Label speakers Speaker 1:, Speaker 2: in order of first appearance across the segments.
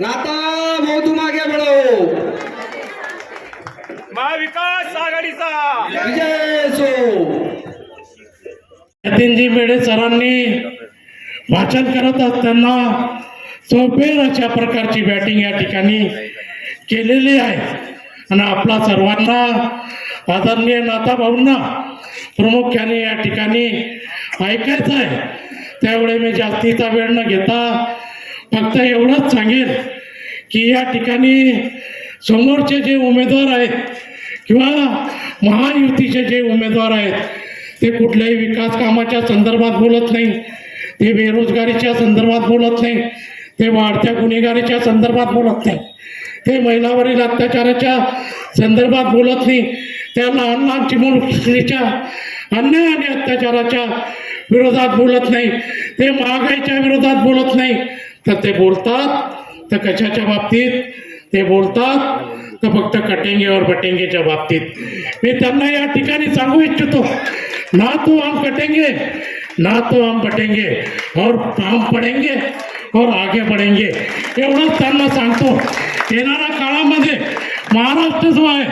Speaker 1: नाता भाऊ तू मागे
Speaker 2: महाविकास आघाडीचा.
Speaker 1: विजय सो.
Speaker 3: नितीनजी मेढे सरांनी भाषण करत असताना सोपेर अशा प्रकारची बॅटिंग या ठिकाणी केलेली आहे. आणि आपला सर्वांना आदरणीय नाथाभाऊंना प्रामुख्याने या ठिकाणी ऐकायचं आहे. त्यामुळे मी जास्तीचा वेळ न घेता फक्त एवढंच सांगेन की या ठिकाणी समोरचे जे उमेदवार आहेत किंवा महायुतीचे जे उमेदवार आहेत ते कुठल्याही विकास कामाच्या संदर्भात बोलत नाही ते बेरोजगारीच्या संदर्भात बोलत नाही ते वाढत्या गुन्हेगारीच्या संदर्भात बोलत नाही ते महिलावरील अत्याचाराच्या संदर्भात बोलत नाही त्या लहान लहान चिमुकलीच्या अन्याय आणि अत्याचाराच्या विरोधात बोलत नाही ते महागाईच्या विरोधात बोलत नाही तर ते बोलतात तर कशाच्या बाबतीत? ते बोलतात तर फक्त कटेंगेवर बटेंगेच्या बाबतीत. मी त्यांना या ठिकाणी सांगू इच्छितो ना तो हम कटेंगे ना तो हम बटेंगे और काम पडेंगे और आगे बढ़ेंगे. एवढंच त्यांना सांगतो. येणाऱ्या काळामध्ये महाराष्ट्र जो आहे.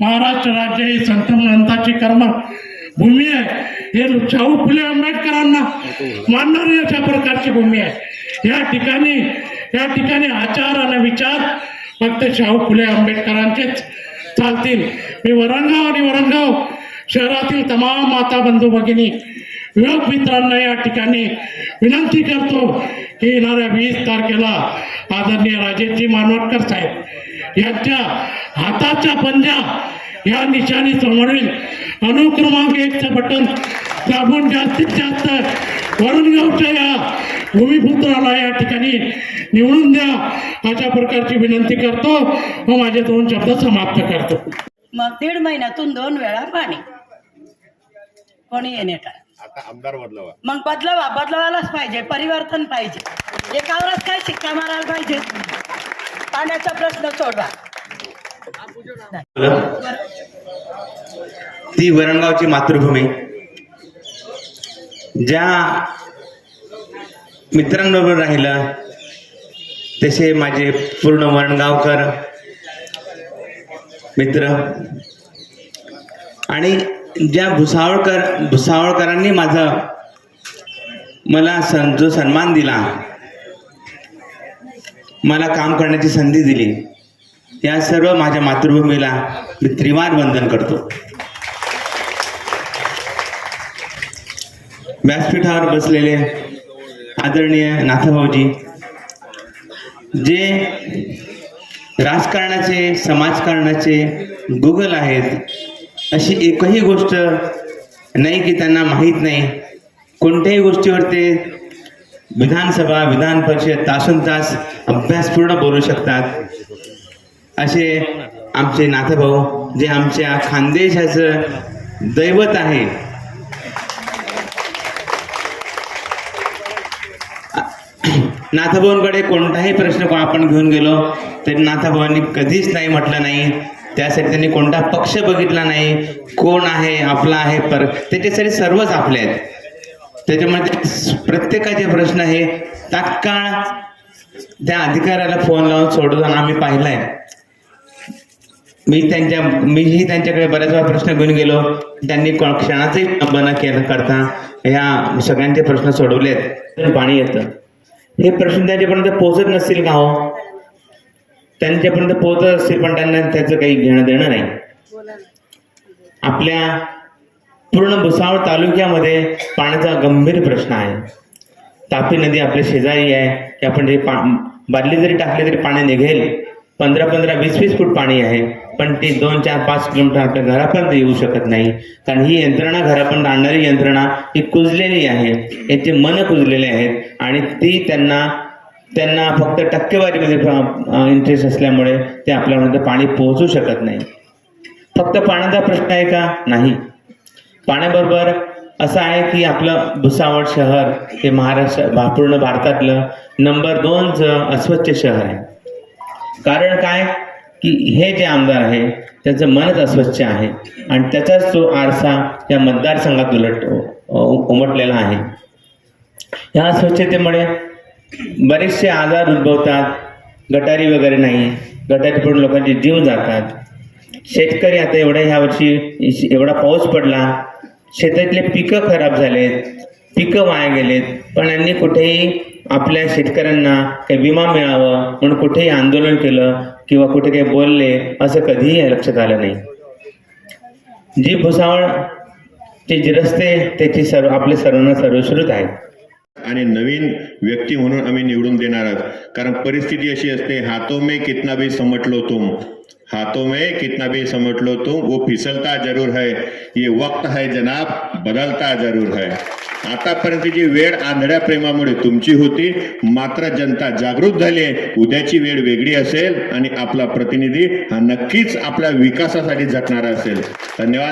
Speaker 3: महाराष्ट्र राज्य ही संत महंताची कर्म भूमी आहे. हे शाहू फुले आंबेडकरांना मानणारी अशा प्रकारची भूमी आहे. या ठिकाणी या ठिकाणी आचार आणि विचार फक्त शाहू फुले आंबेडकरांचेच चालतील. मी वरणगाव आणि वरणगाव शहरातील तमाम माता बंधू भगिनी युवक मित्रांना या ठिकाणी विनंती करतो की येणाऱ्या वीस तारखेला आदरणीय राजेशजी मानवटकर साहेब यांच्या हाताच्या पंजा या निशाणी समोरील अनुक्रमांक एकचं बटन दाबून जास्तीत जास्त वरणगावच्या या भूमिपुत्राला या ठिकाणी निवडून द्या. अशा प्रकारची विनंती करतो व माझे दोन शब्द समाप्त करतो.
Speaker 4: मग दीड महिन्यातून दोन वेळा पाणी. कोणी येणे काय
Speaker 5: आता आमदार बदलावा.
Speaker 4: मग बदलावा बदलवायलाच पाहिजे परिवर्तन पाहिजे. एकावरच काय शिक्का मारायला पाहिजे? पाण्याचा प्रश्न सोडवा.
Speaker 6: ती वरणगावची मातृभूमी. ज्या मित्रांबरोबर राहिलं तसे माझे पूर्ण वरणगावकर मित्र आणि ज्या भुसावळकर भुसावळकरांनी माझा मला सन जो सन्मान दिला मला काम करण्याची संधी दिली. या सर्व माझ्या मातृभूमीला मी त्रिवार वंदन करतो. व्यासपीठावर बसलेले आदरणीय नाथभाऊजी जे राजकारणाचे समाजकारणाचे गुगल आहेत अशी एकही गोष्ट नाही की त्यांना माहीत नाही. कोणत्याही गोष्टीवर ते विधानसभा विधान परिषद तासन तास अभ्यासपूर्ण बोलू शकतात. असे आमचे नाथभाऊ जे आमच्या खानदेशाचं दैवत आहे. नाथभाऊंकडे कोणताही प्रश्न आपण घेऊन गेलो तरी नाथभाऊंनी कधीच नाही म्हटलं नाही. त्यासाठी त्यांनी कोणता पक्ष बघितला नाही. कोण आहे आपला आहे पर त्याच्यासाठी सर्वच आपले आहेत. त्याच्यामुळे प्रत्येकाचे प्रश्न हे तात्काळ त्या अधिकाऱ्याला फोन लावून सोडून आम्ही पाहिलाय. मी त्यांच्या मीही त्यांच्याकडे बऱ्याच वेळा प्रश्न घेऊन गेलो. त्यांनी को- क्षणाचंही बन केलं करता ह्या सगळ्यांचे प्रश्न सोडवले आहेत पाणी येतं. हे प्रश्न त्यांच्यापर्यंत पोहोचत नसतील का हो? त्यांच्यापर्यंत पोहोचत असतील पण त्यांना त्याचं काही घेणं देणं नाही. आपल्या पूर्ण भुसावळ तालुक्यामध्ये पाण्याचा गंभीर प्रश्न आहे. तापी नदी आपल्या शेजारी आहे. की आपण जे पा बादली जरी टाकली तरी पाणी निघेल. पंधरा पंधरा वीस वीस फूट पाणी आहे. पण ते दोन चार पाच किलोमीटर आपल्या घरापर्यंत येऊ शकत नाही. कारण ही यंत्रणा घरापर्यंत आणणारी यंत्रणा ही कुजलेली आहे. यांचे मन कुजलेले आहेत. आणि ती त्यांना त्यांना फक्त टक्केवारीमध्ये इंटरेस्ट असल्यामुळे ते आपल्यापर्यंत पाणी पोहोचू शकत नाही. फक्त पाण्याचा प्रश्न आहे का? नाही. पाण्याबरोबर असं आहे की आपलं भुसावळ शहर हे महाराष्ट्र पूर्ण भारतातलं नंबर दोनचं अस्वच्छ शहर आहे. कारण काय? की हे जे आमदार आहे त्याचं मनच अस्वच्छ आहे आणि त्याचाच तो आरसा या मतदारसंघात उलट उमटलेला आहे. या अस्वच्छतेमुळे बरेचसे आजार उद्भवतात गटारी वगैरे नाही गटारी पडून लोकांचे जीव जातात. शेतकरी आता एवढ्या ह्या वर्षी एवढा पाऊस पडला शेतातले पिकं खराब झालेत पिकं वाया गेलेत. पण यांनी कुठेही आपल्या शेतकऱ्यांना काही विमा मिळावा म्हणून कुठेही आंदोलन केलं किंवा कुठे काही बोलले असं कधीही लक्षात आलं नाही. जी भुसावळ ते जी रस्ते त्याची सर्व आपले सर्वांना सर्वश्रुत आहेत.
Speaker 5: आणि नवीन व्यक्ती म्हणून आम्ही निवडून देणार आहोत. कारण परिस्थिती अशी असते हातो मे कितना भी समट लो तुम. हाथों में कितना भी समट लो तुम वो फिसलता जरूर है ये वक्त है जनाब बदलता जरूर है. आतापर्यंतची वेळ आंधळ्या प्रेमामुळे तुमची होती मात्र जनता जागृत झाली आहे. उद्याची वेळ वेगळी असेल आणि आपला प्रतिनिधी हा नक्कीच आपल्या विकासासाठी झटणारा असेल. धन्यवाद.